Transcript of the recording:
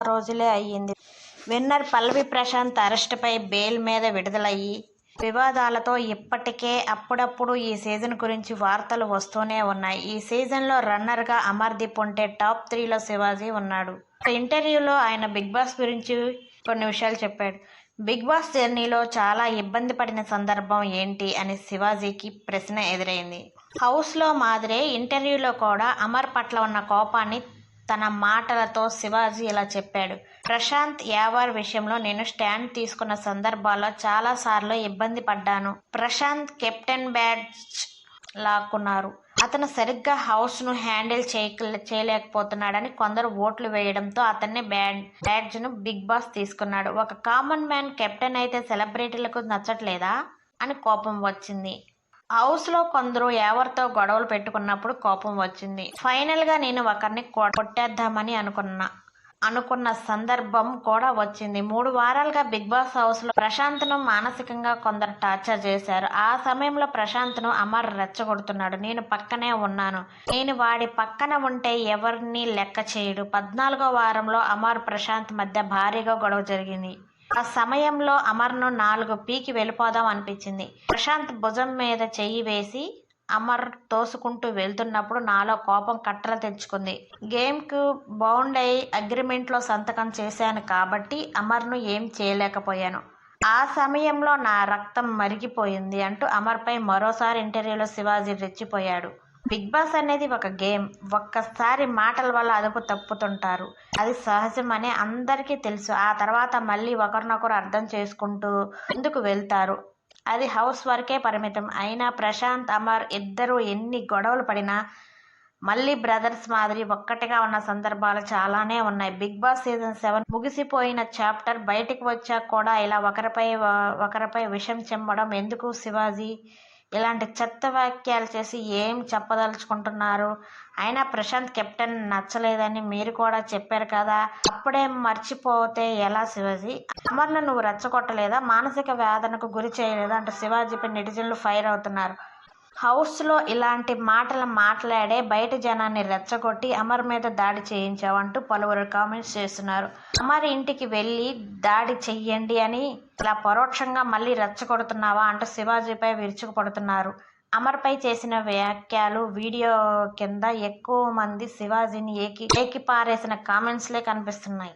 రోజులే అయ్యింది. విన్నర్ పల్లవి ప్రశాంత్ అరెస్టుపై బెయిల్ మీద విడుదలయ్యి వివాదాలతో ఇప్పటికే అప్పుడప్పుడు ఈ సీజన్ గురించి వార్తలు వస్తూనే ఉన్నాయి. ఈ సీజన్లో రన్నర్గా అమర్దీప్ ఉంటే టాప్ త్రీలో శివాజీ ఉన్నాడు. ఒక ఇంటర్వ్యూలో ఆయన బిగ్ బాస్ గురించి కొన్ని విషయాలు చెప్పాడు. బిగ్ బాస్ జర్నీలో చాలా ఇబ్బంది పడిన సందర్భం ఏంటి అని శివాజీకి ప్రశ్న ఎదురైంది. హౌస్లో మాదిరే ఇంటర్వ్యూలో కూడా అమర్ పట్ల ఉన్న కోపాన్ని తన మాటలతో శివాజీ ఇలా చెప్పాడు. ప్రశాంత్ యావర్ విషయంలో నేను స్టాండ్ తీసుకున్న సందర్భాల్లో చాలా సార్లు ఇబ్బంది పడ్డాను. ప్రశాంత్ కెప్టెన్ బ్యాడ్జ్ లాక్కున్నారు. అతను సరిగ్గా హౌస్ను హ్యాండిల్ చేయ చేయలేకపోతున్నాడని కొందరు ఓట్లు వేయడంతో అతన్ని బ్యాడ్ బ్యాడ్జ్ను బిగ్ బాస్ తీసుకున్నాడు. ఒక కామన్ మ్యాన్ కెప్టెన్ అయితే సెలబ్రిటీలకు నచ్చట్లేదా? అని కోపం వచ్చింది. హౌస్లో కొందరు ఎవరితో గొడవలు పెట్టుకున్నప్పుడు కోపం వచ్చింది. ఫైనల్గా నేను ఒకరిని కొ- కొట్టేద్దామని అనుకున్నా అనుకున్న సందర్భం కూడా వచ్చింది. మూడు వారాలుగా బిగ్ బాస్ హౌస్లో ప్రశాంత్ను మానసికంగా కొందరు టార్చర్ చేశారు. ఆ సమయంలో ప్రశాంత్ను అమర్ రెచ్చగొడుతున్నాడు. నేను పక్కనే ఉన్నాను. నేను వాడి పక్కన ఉంటే ఎవరిని లెక్క చేయడు. పద్నాలుగో వారంలో అమర్ ప్రశాంత్ మధ్య భారీగా గొడవ జరిగింది. ఆ సమయంలో అమర్ను నాలుగు పీకి వెళ్ళిపోదాం అనిపించింది. ప్రశాంత్ భుజం మీద చెయ్యి వేసి అమర్ తోసుకుంటూ వెళ్తున్నప్పుడు నాలో కోపం కట్టలు తెచ్చుకుంది గేమ్కు బౌండ్ అయి అగ్రిమెంట్లో సంతకం చేశాను కాబట్టి అమర్ను ఏం చేయలేకపోయాను. ఆ సమయంలో నా రక్తం మరిగిపోయింది అంటూ అమర్పై మరోసారి ఇంటర్వ్యూలో శివాజీ రెచ్చిపోయాడు. బిగ్ బాస్ అనేది ఒక గేమ్. ఒక్కసారి మాటల వల్ల అదుపు తప్పుతుంటారు. అది సహజమని అందరికీ తెలుసు. ఆ తర్వాత మళ్ళీ ఒకరినొకరు అర్థం చేసుకుంటూ ముందుకు వెళ్తారు. అది హౌస్ వరకే పరిమితం. అయినా ప్రశాంత్ అమర్ ఇద్దరు ఎన్ని గొడవలు పడినా మళ్ళీ బ్రదర్స్ మాదిరి ఒక్కటిగా ఉన్న సందర్భాలు చాలానే ఉన్నాయి. బిగ్ బాస్ సీజన్ సెవెన్ ముగిసిపోయిన చాప్టర్ బయటికి వచ్చాక కూడా ఇలా ఒకరిపై ఒకరిపై విషం చెమ్మడం ఎందుకు శివాజీ? ఇలాంటి చెత్త వ్యాఖ్యలు చేసి ఏం చెప్పదలుచుకుంటున్నారు? అయినా ప్రశాంత్ కెప్టెన్ నచ్చలేదని మీరు కూడా చెప్పారు కదా. అప్పుడే మర్చిపోతే ఎలా శివాజీ? అమర్ను నువ్వు రెచ్చగొట్టలేదా? మానసిక వేదనకు గురి చేయలేదా? అంటూ శివాజీపై నెటిజన్లు ఫైర్ అవుతున్నారు. హౌస్లో ఇలాంటి మాటలు మాట్లాడే బయట జనాన్ని రెచ్చగొట్టి అమర్ మీద దాడి చేయించావంటూ పలువురు కామెంట్స్ చేస్తున్నారు. అమర్ ఇంటికి వెళ్ళి దాడి చెయ్యండి అని ఇలా పరోక్షంగా మళ్ళీ రెచ్చగొడుతున్నావా అంటూ శివాజీపై విరుచుకుపడుతున్నారు. అమర్పై చేసిన వ్యాఖ్యలు వీడియో కింద ఎక్కువ మంది శివాజీని ఏకి ఏకిపారేసిన కామెంట్స్లే కనిపిస్తున్నాయి.